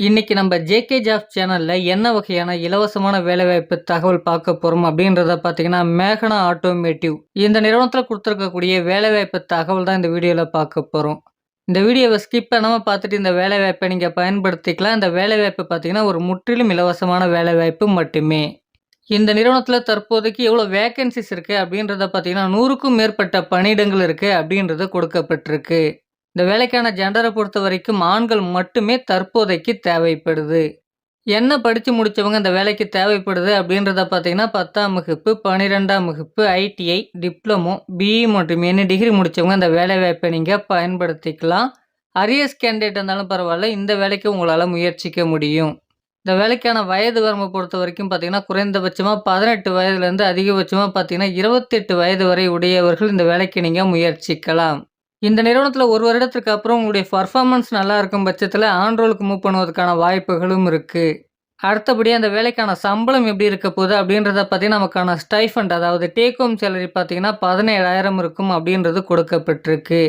இன்னைக்கு நம்ம JK job சேனலில் என்ன வகையான இலவசமான வேலைவாய்ப்பு தகவல் பார்க்க போகிறோம் அப்படின்றத பார்த்தீங்கன்னா மேகனா ஆட்டோமேட்டிவ் இந்த நிறுவனத்தில் கொடுத்துருக்கக்கூடிய வேலைவாய்ப்பு தகவல் தான் இந்த வீடியோவில் பார்க்க போகிறோம் இந்த வீடியோவை ஸ்கிப் பண்ணாமல் பார்த்துட்டு இந்த வேலைவாய்ப்பை நீங்கள் பயன்படுத்திக்கலாம். இந்த வேலைவாய்ப்பு பார்த்தீங்கன்னா ஒரு முற்றிலும் இலவசமான வேலைவாய்ப்பு மட்டுமே. இந்த நிறுவனத்தில் தற்போதைக்கு எவ்வளோ வேகன்சிஸ் இருக்குது அப்படின்றத பார்த்தீங்கன்னா நூறுக்கும் மேற்பட்ட பணியிடங்கள் இருக்குது அப்படின்றது கொடுக்கப்பட்டிருக்கு. இந்த வேலைக்கான ஜெண்டரை பொறுத்த வரைக்கும் ஆண்கள் மட்டுமே தற்போதைக்கு தேவைப்படுது. என்ன படித்து முடித்தவங்க இந்த வேலைக்கு தேவைப்படுது அப்படின்றத பார்த்தீங்கன்னா பத்தாம் வகுப்பு பன்னிரெண்டாம் வகுப்பு ஐடிஐ டிப்ளமோ பிஇ மற்றும் என்ன டிகிரி முடித்தவங்க இந்த வேலை வாய்ப்பை நீங்கள் பயன்படுத்திக்கலாம். அரியஸ் கேண்டிடேட் இருந்தாலும் பரவாயில்ல இந்த வேலைக்கு உங்களால் முயற்சிக்க முடியும். இந்த வேலைக்கான வயது வரம்பை பொறுத்த வரைக்கும் பார்த்தீங்கன்னா குறைந்தபட்சமாக பதினெட்டு வயதுலேருந்து அதிகபட்சமாக பார்த்தீங்கன்னா இருபத்தெட்டு வயது வரை உடையவர்கள் இந்த வேலைக்கு நீங்கள் முயற்சிக்கலாம். இந்த நிறுவனத்தில் ஒரு வருடத்துக்கு அப்புறம் உங்களுடைய பர்ஃபார்மன்ஸ் நல்லா இருக்கும் பட்சத்தில் ஆண்ட்ரோலுக்கு மூவ் பண்ணுவதற்கான வாய்ப்புகளும் இருக்குது அடுத்தபடியாக அந்த வேலைக்கான சம்பளம் எப்படி இருக்க போகுது அப்படின்றத பற்றி நமக்கான ஸ்டைஃபண்ட் அதாவது டேக் ஹோம் சேலரி பார்த்தீங்கன்னா பதினேழாயிரம் இருக்கும் அப்படின்றது கொடுக்கப்பட்டிருக்கு.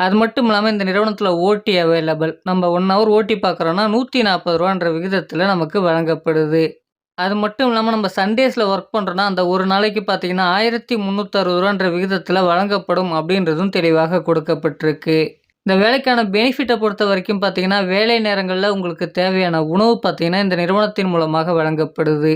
அது மட்டும் இல்லாமல் இந்த நிறுவனத்தில் ஓட்டி அவைலபிள் நம்ம ஒன் ஹவர் ஓட்டி பார்க்குறோன்னா நூற்றி நாற்பது ரூபான்ற விகிதத்தில் நமக்கு வழங்கப்படுது. அது மட்டும் இல்லாமல் நம்ம சண்டேஸில் ஒர்க் பண்ணுறோன்னா அந்த ஒரு நாளைக்கு பார்த்தீங்கன்னா ஆயிரத்தி முந்நூற்றறுபது ரூபான்ற விகிதத்தில் வழங்கப்படும் அப்படின்றதும் தெளிவாக கொடுக்கப்பட்டிருக்கு. இந்த வேலைக்கான பெனிஃபிட்டை பொறுத்த வரைக்கும் பார்த்தீங்கன்னா வேலை நேரங்களில் உங்களுக்கு தேவையான உணவு பார்த்தீங்கன்னா இந்த நிறுவனத்தின் மூலமாக வழங்கப்படுது.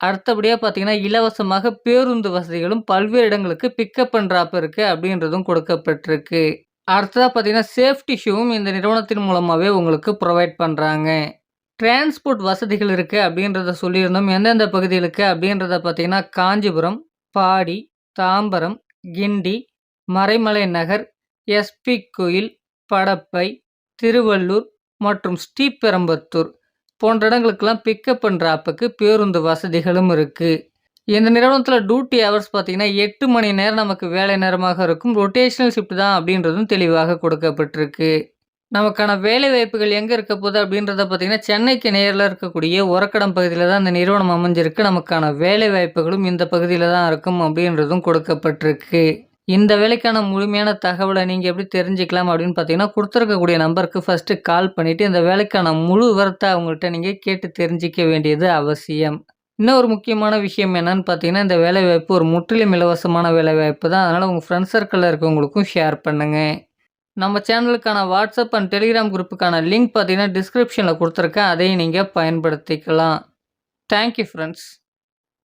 அடுத்தபடியாக பார்த்தீங்கன்னா இலவசமாக பேருந்து வசதிகளும் பல்வேறு இடங்களுக்கு பிக்கப் அண்ட் ட்ராப் இருக்குது அப்படின்றதும் கொடுக்கப்பட்டிருக்கு. அடுத்ததாக பார்த்தீங்கன்னா சேஃப்டி ஷூவும் இந்த நிறுவனத்தின் மூலமாகவே உங்களுக்கு ப்ரொவைட் பண்ணுறாங்க டிரான்ஸ்போர்ட் வசதிகள் இருக்குது அப்படின்றத சொல்லியிருந்தோம். எந்தெந்த பகுதிகளுக்கு அப்படின்றத பார்த்தீங்கன்னா காஞ்சிபுரம் பாடி தாம்பரம் கிண்டி மறைமலை நகர் எஸ்பி கோயில் படப்பை திருவள்ளூர் மற்றும் ஸ்ரீபெரம்பத்தூர் போன்ற இடங்களுக்கெல்லாம் பிக்கப் அண்ட் ட்ராப்புக்கு பேருந்து வசதிகளும் இருக்குது இந்த நிறுவனத்தில் டியூட்டி ஹவர்ஸ் பார்த்தீங்கன்னா எட்டு மணி நேரம் நமக்கு வேலை நேரமாக இருக்கும். ரொட்டேஷனல் ஷிஃப்ட் தான் அப்படின்றதும் தெளிவாக கொடுக்கப்பட்டிருக்கு. நமக்கான வேலை வாய்ப்புகள் எங்கே இருக்க போகுது அப்படின்றத பார்த்தீங்கன்னா சென்னைக்கு நேரில் இருக்கக்கூடிய உரக்கடம் பகுதியில் தான் இந்த நிறுவனம் அமைஞ்சிருக்கு. நமக்கான வேலை வாய்ப்புகளும் இந்த பகுதியில் தான் இருக்கும் அப்படின்றதும் கொடுக்கப்பட்டிருக்கு. இந்த வேலைக்கான முழுமையான தகவலை நீங்கள் எப்படி தெரிஞ்சுக்கலாம் அப்படின்னு பார்த்தீங்கன்னா கொடுத்துருக்கக்கூடிய நம்பருக்கு ஃபஸ்ட்டு கால் பண்ணிவிட்டு இந்த வேலைக்கான முழு விவரத்தை அவங்கள்ட்ட நீங்கள் கேட்டு தெரிஞ்சிக்க வேண்டியது அவசியம். இன்னொரு முக்கியமான விஷயம் என்னன்னு பார்த்தீங்கன்னா இந்த வேலைவாய்ப்பு ஒரு முற்றிலும் இலவசமான வேலைவாய்ப்பு தான். அதனால் உங்கள் ஃப்ரெண்ட்ஸ் சர்க்கிளில் இருக்கவங்களுக்கும் ஷேர் பண்ணுங்கள் நம்ம சேனலுக்கான வாட்ஸ்அப் அண்ட் டெலிகிராம் குரூப்புக்கான லிங்க் பார்த்தீங்கன்னா டிஸ்கிரிப்ஷனில் கொடுத்துருக்கேன். அதையும் நீங்கள் பயன்படுத்திக்கலாம். Thank you friends